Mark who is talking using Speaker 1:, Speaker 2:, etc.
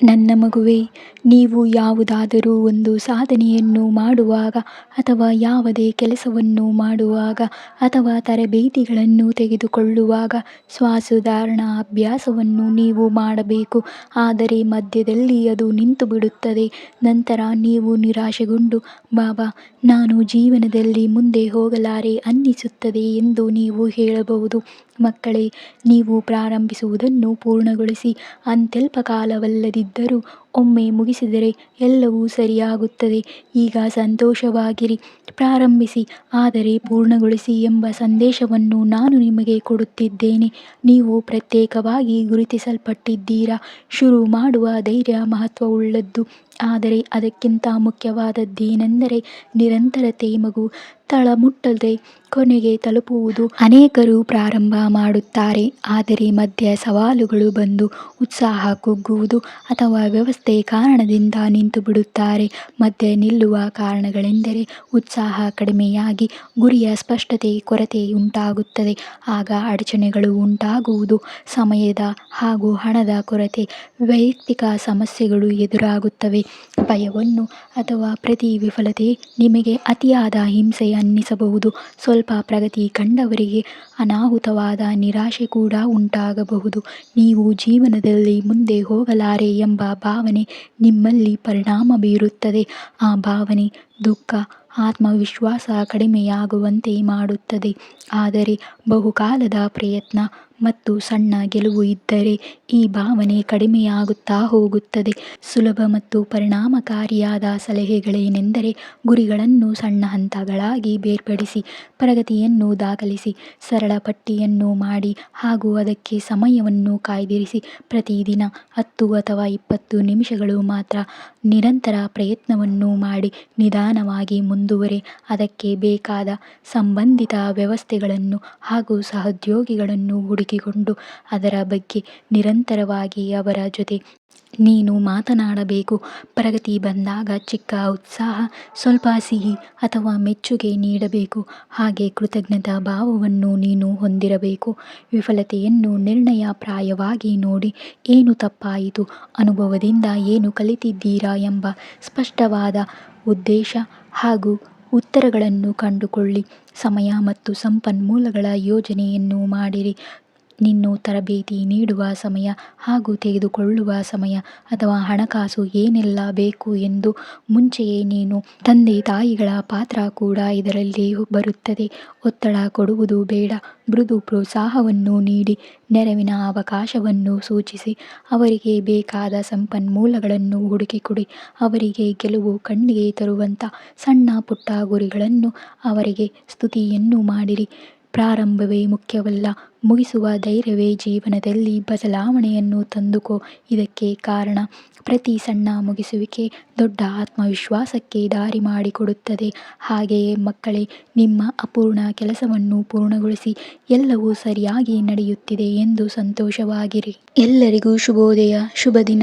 Speaker 1: ನನ್ನ ಮಗುವೇ, ನೀವು ಯಾವುದಾದರೂ ಒಂದು ಸಾಧನೆಯನ್ನು ಮಾಡುವಾಗ ಅಥವಾ ಯಾವುದೇ ಕೆಲಸವನ್ನು ಮಾಡುವಾಗ ಅಥವಾ ತರಬೇತಿಗಳನ್ನು ತೆಗೆದುಕೊಳ್ಳುವಾಗ ಸ್ವ-ಸುಧಾರಣಾ ಅಭ್ಯಾಸವನ್ನು ನೀವು ಮಾಡಬೇಕು. ಆದರೆ ಮಧ್ಯದಲ್ಲಿ ಅದು ನಿಂತುಬಿಡುತ್ತದೆ. ನಂತರ ನೀವು ನಿರಾಶೆಗೊಂಡು, ಬಾಬಾ, ನಾನು ಜೀವನದಲ್ಲಿ ಮುಂದೆ ಹೋಗಲಾರೆ ಅನ್ನಿಸುತ್ತದೆ ಎಂದು ನೀವು ಹೇಳಬಹುದು. ಮಕ್ಕಳೇ, ನೀವು ಪ್ರಾರಂಭಿಸುವುದನ್ನು ಪೂರ್ಣಗೊಳಿಸಿ. ಅಂತ್ಯಲ್ಪ ಕಾಲವಲ್ಲದಿದ್ದರೂ ಒಮ್ಮೆ ಮುಗಿಸಿದರೆ ಎಲ್ಲವೂ ಸರಿಯಾಗುತ್ತದೆ. ಈಗ ಸಂತೋಷವಾಗಿರಿ. ಪ್ರಾರಂಭಿಸಿ, ಆದರೆ ಪೂರ್ಣಗೊಳಿಸಿ ಎಂಬ ಸಂದೇಶವನ್ನು ನಾನು ನಿಮಗೆ ಕೊಡುತ್ತಿದ್ದೇನೆ. ನೀವು ಪ್ರತ್ಯೇಕವಾಗಿ ಗುರುತಿಸಲ್ಪಟ್ಟಿದ್ದೀರಾ. ಶುರು ಮಾಡುವ ಧೈರ್ಯ ಮಹತ್ವವುಳ್ಳದ್ದು. ಆದರೆ ಅದಕ್ಕಿಂತ ಮುಖ್ಯವಾದದ್ದೇನೆಂದರೆ ನಿರಂತರತೆ. ಮಗು ತಳಮುಟ್ಟದೆ ಕೊನೆಗೆ ತಲುಪುವುದು. ಅನೇಕರು ಪ್ರಾರಂಭ ಮಾಡುತ್ತಾರೆ, ಆದರೆ ಮಧ್ಯ ಸವಾಲುಗಳು ಬಂದು ಉತ್ಸಾಹ ಕುಗ್ಗುವುದು ಅಥವಾ ವ್ಯವಸ್ಥೆ ಕಾರಣದಿಂದ ನಿಂತುಬಿಡುತ್ತಾರೆ. ಮಧ್ಯೆ ನಿಲ್ಲುವ ಕಾರಣಗಳೆಂದರೆ ಉತ್ಸಾಹ ಕಡಿಮೆಯಾಗಿ ಗುರಿಯ ಸ್ಪಷ್ಟತೆ ಕೊರತೆಯುಂಟಾಗುತ್ತದೆ. ಆಗ ಅಡಚಣೆಗಳು ಉಂಟಾಗುವುದು. ಸಮಯದ ಹಾಗೂ ಹಣದ ಕೊರತೆ, ವೈಯಕ್ತಿಕ ಸಮಸ್ಯೆಗಳು ಎದುರಾಗುತ್ತವೆ. ಭಯವನ್ನು ಅಥವಾ ಪ್ರತಿ ವಿಫಲತೆ ನಿಮಗೆ ಅತಿಯಾದ ಹಿಂಸೆ ಅನ್ನಿಸಬಹುದು. ಸ್ವಲ್ಪ ಪ್ರಗತಿ ಕಂಡವರಿಗೆ ಅನಾಹುತವಾದ ನಿರಾಶೆ ಕೂಡ ಉಂಟಾಗಬಹುದು. ನೀವು ಜೀವನದಲ್ಲಿ ಮುಂದೆ ಹೋಗಲಾರೆ ಎಂಬ ಭಾವನೆ ನಿಮ್ಮಲ್ಲಿ ಪರಿಣಾಮ ಬೀರುತ್ತದೆ. ಆ ಭಾವನೆ ದುಃಖ, ಆತ್ಮವಿಶ್ವಾಸ ಕಡಿಮೆಯಾಗುವಂತೆ ಮಾಡುತ್ತದೆ. ಆದರೆ ಬಹುಕಾಲದ ಪ್ರಯತ್ನ ಮತ್ತು ಸಣ್ಣ ಗೆಲುವು ಇದ್ದರೆ ಈ ಭಾವನೆ ಕಡಿಮೆಯಾಗುತ್ತಾ ಹೋಗುತ್ತದೆ. ಸುಲಭ ಮತ್ತು ಪರಿಣಾಮಕಾರಿಯಾದ ಸಲಹೆಗಳೇನೆಂದರೆ ಗುರಿಗಳನ್ನು ಸಣ್ಣ ಹಂತಗಳಾಗಿ ಬೇರ್ಪಡಿಸಿ, ಪ್ರಗತಿಯನ್ನು ದಾಖಲಿಸಿ, ಸರಳ ಪಟ್ಟಿಯನ್ನು ಮಾಡಿ ಹಾಗೂ ಅದಕ್ಕೆ ಸಮಯವನ್ನು ಕಾಯ್ದಿರಿಸಿ. ಪ್ರತಿದಿನ ಹತ್ತು ಅಥವಾ ಇಪ್ಪತ್ತು ನಿಮಿಷಗಳು ಮಾತ್ರ. ನಿರಂತರ ಪ್ರಯತ್ನವನ್ನು ಮಾಡಿ, ನಿಧಾನವಾಗಿ ಮುಂದುವರೆ ಅದಕ್ಕೆ ಬೇಕಾದ ಸಂಬಂಧಿತ ವ್ಯವಸ್ಥೆಗಳನ್ನು ಹಾಗೂ ಸಹೋದ್ಯೋಗಿಗಳನ್ನು ಹುಡುಕಿಕೊಂಡು ಅದರ ಬಗ್ಗೆ ನಿರಂತರವಾಗಿ ಅವರ ಜೊತೆ ನೀನು ಮಾತನಾಡಬೇಕು. ಪ್ರಗತಿ ಬಂದಾಗ ಚಿಕ್ಕ ಉತ್ಸಾಹ, ಸ್ವಲ್ಪ ಸಿಹಿ ಅಥವಾ ಮೆಚ್ಚುಗೆ ನೀಡಬೇಕು. ಹಾಗೆ ಕೃತಜ್ಞತಾ ಭಾವವನ್ನು ನೀನು ಹೊಂದಿರಬೇಕು. ವಿಫಲತೆಯನ್ನು ನಿರ್ಣಯಪ್ರಾಯವಾಗಿ ನೋಡಿ. ಏನು ತಪ್ಪಾಯಿತು, ಅನುಭವದಿಂದ ಏನು ಕಲಿತಿದ್ದೀರಾ ಎಂಬ ಸ್ಪಷ್ಟವಾದ ಉದ್ದೇಶ ಹಾಗೂ ಉತ್ತರಗಳನ್ನು ಕಂಡುಕೊಳ್ಳಿ. ಸಮಯ ಮತ್ತು ಸಂಪನ್ಮೂಲಗಳ ಯೋಜನೆಯನ್ನು ಮಾಡಿರಿ. ಇನ್ನು ತರಬೇತಿ ನೀಡುವ ಸಮಯ ಹಾಗೂ ತೆಗೆದುಕೊಳ್ಳುವ ಸಮಯ ಅಥವಾ ಹಣಕಾಸು ಏನೆಲ್ಲ ಬೇಕು ಎಂದು ಮುಂಚೆಯೇ ನೀನು ತಂದೆ ತಾಯಿಗಳ ಪಾತ್ರ ಕೂಡ ಇದರಲ್ಲಿ ಬರುತ್ತದೆ. ಒತ್ತಡ ಕೊಡುವುದು ಬೇಡ. ಮೃದು ಪ್ರೋತ್ಸಾಹವನ್ನು ನೀಡಿ, ನೆರವಿನ ಅವಕಾಶವನ್ನು ಸೂಚಿಸಿ, ಅವರಿಗೆ ಬೇಕಾದ ಸಂಪನ್ಮೂಲಗಳನ್ನು ಹುಡುಕಿಕೊಡಿ. ಅವರಿಗೆ ಗೆಲುವು ಕಣ್ಣಿಗೆ ತರುವಂಥ ಸಣ್ಣ ಪುಟ್ಟ ಗುರಿಗಳನ್ನು ಅವರಿಗೆ ಸ್ತುತಿಯನ್ನು ಮಾಡಿರಿ. ಪ್ರಾರಂಭವೇ ಮುಖ್ಯವಲ್ಲ, ಮುಗಿಸುವ ಧೈರ್ಯವೇ ಜೀವನದಲ್ಲಿ ಬದಲಾವಣೆಯನ್ನು ತಂದುಕೋ. ಇದಕ್ಕೆ ಕಾರಣ ಪ್ರತಿ ಸಣ್ಣ ಮುಗಿಸುವಿಕೆ ದೊಡ್ಡ ಆತ್ಮವಿಶ್ವಾಸಕ್ಕೆ ದಾರಿ ಮಾಡಿಕೊಡುತ್ತದೆ. ಹಾಗೆಯೇ ಮಕ್ಕಳೇ, ನಿಮ್ಮ ಅಪೂರ್ಣ ಕೆಲಸವನ್ನು ಪೂರ್ಣಗೊಳಿಸಿ. ಎಲ್ಲವೂ ಸರಿಯಾಗಿ ನಡೆಯುತ್ತಿದೆ ಎಂದು ಸಂತೋಷವಾಗಿರಿ. ಎಲ್ಲರಿಗೂ ಶುಭೋದಯ. ಶುಭ ದಿನ.